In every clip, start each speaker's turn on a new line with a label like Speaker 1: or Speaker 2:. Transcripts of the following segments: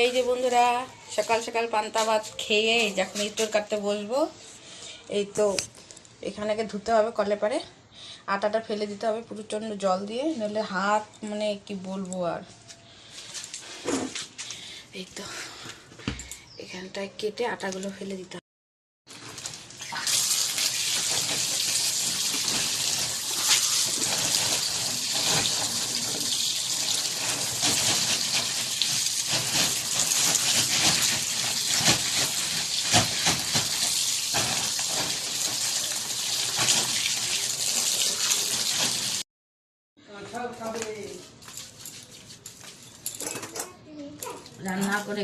Speaker 1: এই যে বন্ধুরা, সকাল সকাল পান্তা ভাত খেয়ে যখন ইঁচড় কাটতে বসবো। এই তো এখানে ধুতে হবে কলে পারে। আটাটা ফেলে দিতে হবে প্রচণ্ড জল দিয়ে নইলে হাত মানে কি বলব আর। এই তো এখানটায় কেটে আটাগুলো ফেলে দিতে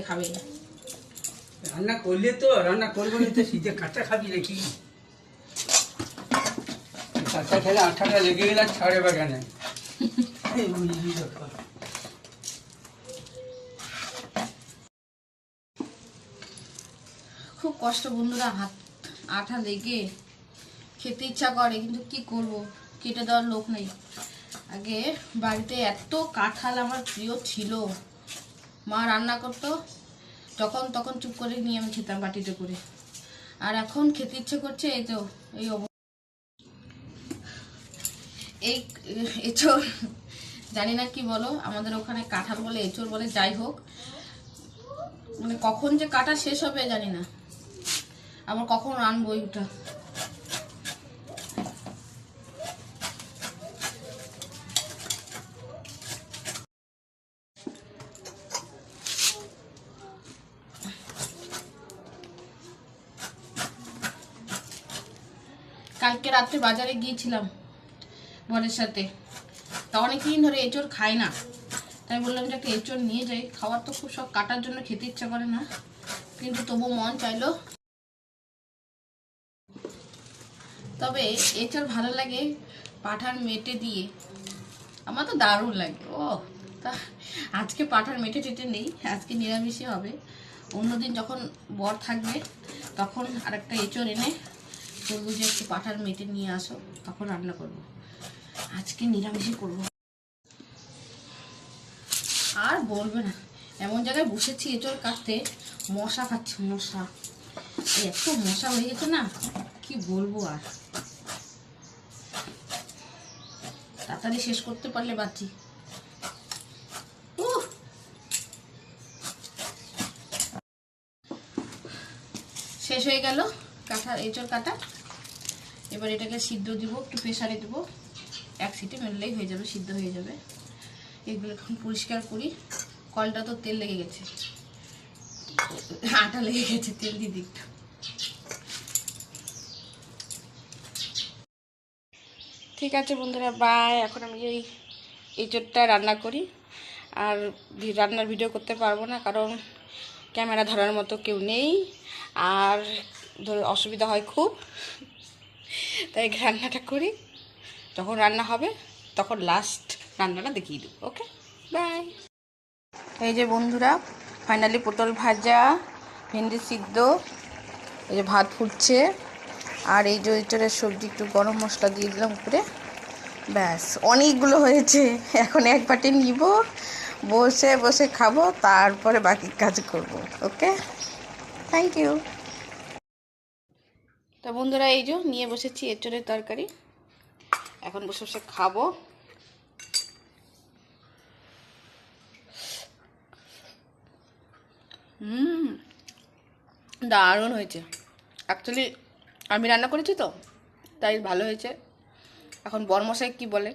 Speaker 1: খাবে।
Speaker 2: রান্না করলে তো রান্না করব না তো কাঁচা খাবি নাকি? কাঁচা খেলে আঠাটা লেগে গেলে ছাড়ে।
Speaker 1: খুব কষ্ট বন্ধুরা হাত আঠা লেগে খেতে ইচ্ছা করে কিন্তু কি করব? কেটে দেওয়ার লোক নেই। আগে বাড়িতে এত কাঁঠাল আমার প্রিয় ছিল। মা রান্না করতো যখন তখন চুপ করে নিয়ে আমি খেতাম বাটিতে করে। আর এখন খেতে ইচ্ছে করছে, এই তো, এই এই, এঁচড়, জানি না কি বলো, আমাদের ওখানে কাঁঠাল বলে, এঁচড় বলে, যাই হোক। মানে কখন যে কাটা শেষ হবে জানি না। আবার কখন আনব ওইটা কালকে রাত্রে বাজারে গিয়েছিলাম বরের সাথে। তা অনেকদিন ধরে এঁচড় খায় না। তাই বললাম যে একটা এঁচড় নিয়ে যাই। খাওয়ার তো খুব সব কাটার জন্য খেতে ইচ্ছা করে না। কিন্তু তবু মন চাইলো। তবে এঁচড় ভালো লাগে পাঠার মেটে দিয়ে। আমার তো দারুণ লাগে। ও, তা আজকে পাঠার মেটে টেটে নেই। আজকে নিরামিষই হবে। অন্যদিন যখন বর থাকবে, তখন আরেকটা এঁচড় এনে বলব যে একটু পাঠার মেটে নিয়ে আসো, তখন রান্না করব। আজকে নিরামিষই করব। আর বলবে না, এমন জায়গায় বসেছি এঁচড় কাটতে, মশা খাচ্ছে, মশা। এত মশা হয়ে গেছে না, কি বলব আর। তাড়াতাড়ি শেষ করতে পারলে বাঁচি। উহ! শেষ হয়ে গেল কাঁঠা এঁচড় কাটা। এবার এটাকে সিদ্ধ দিব, একটু প্রেশারে দেবো। এক সিটে মেললেই হয়ে যাবে, সিদ্ধ হয়ে যাবে। এগুলো এখন পরিষ্কার করি। কলটা তো তেল লেগে গেছে। আটা লেগে গেছে, তেল দিয়ে দিই একটু। ঠিক আছে বন্ধুরা বাই এখন আমি এই এঁচড়টা রান্না করি। আর রান্নার ভিডিও করতে পারব না, কারণ ক্যামেরা ধরার মতো কেউ নেই। আর ধরো, অসুবিধা হয় খুব। তাই রান্নাটা করি। যখন রান্না হবে, তখন লাস্ট রান্নাটা দেখিয়ে দেবো ওকে বাই এই যে বন্ধুরা ফাইনালি পটল ভাজা, ভেন্ডি সিদ্ধ, এই যে ভাত ফুটছে, আর এই যে এঁচড়ের সবজি একটু গরম মশলা দিয়ে দিলাম উপরে। ব্যাস, অনেকগুলো হয়েছে, এখন এক বাটি নিব, বসে বসে খাব, তারপরে বাকি কাজ করব ওকে থ্যাংক ইউ তা বন্ধুরা এই যে নিয়ে বসেছি এঁচড়ের তরকারি। এখন বসে বসে খাব। হুম, দারুণ হয়েছে। অ্যাকচুয়ালি আমি রান্না করেছি তো, তাই ভালো হয়েছে। এখন বর্মশাই কি বলে?